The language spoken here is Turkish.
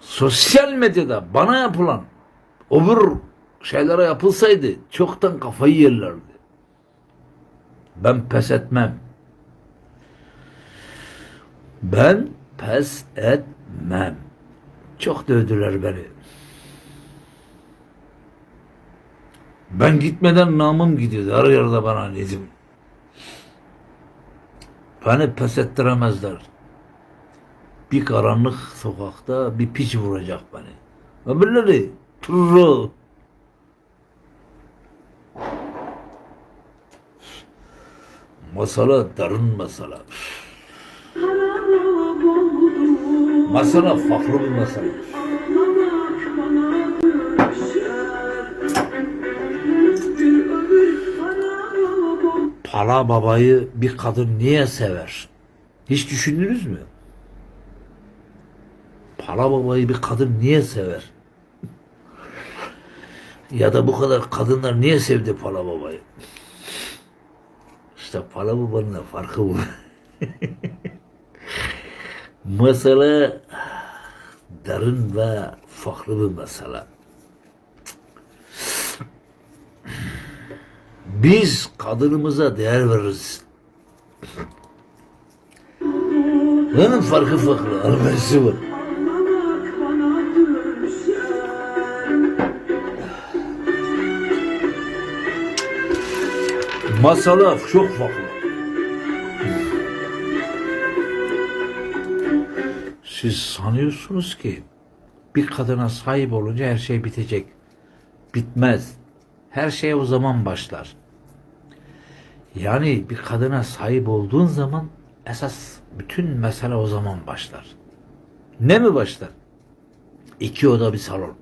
sosyal medyada bana yapılan öbür şeylere yapılsaydı çoktan kafayı yerlerdi. Ben pes etmem. Ben pes etmem. Çok dövdüler beni. Ben gitmeden namım gidiyordu. Her yerde bana Nedim. Beni pes ettiremezler. Bir karanlık sokakta bir piç vuracak beni. Öbürleri turru. Masala derin masala. Masala farklı bir masala. Pala babayı bir kadın niye sever? Hiç düşündünüz mü? Pala babayı bir kadın niye sever? ya da bu kadar kadınlar niye sevdi Pala babayı? İşte Pala babanın da farkı bu. mesele derin ve farklı bir mesele. Biz kadınımıza değer veririz. Bunun farkı farklı. Alması var. Masala çok farklı. Siz sanıyorsunuz ki bir kadına sahip olunca her şey bitecek. Bitmez. Her şey o zaman başlar. Yani bir kadına sahip olduğun zaman esas bütün mesele o zaman başlar. Ne mi başlar? İki oda bir salon.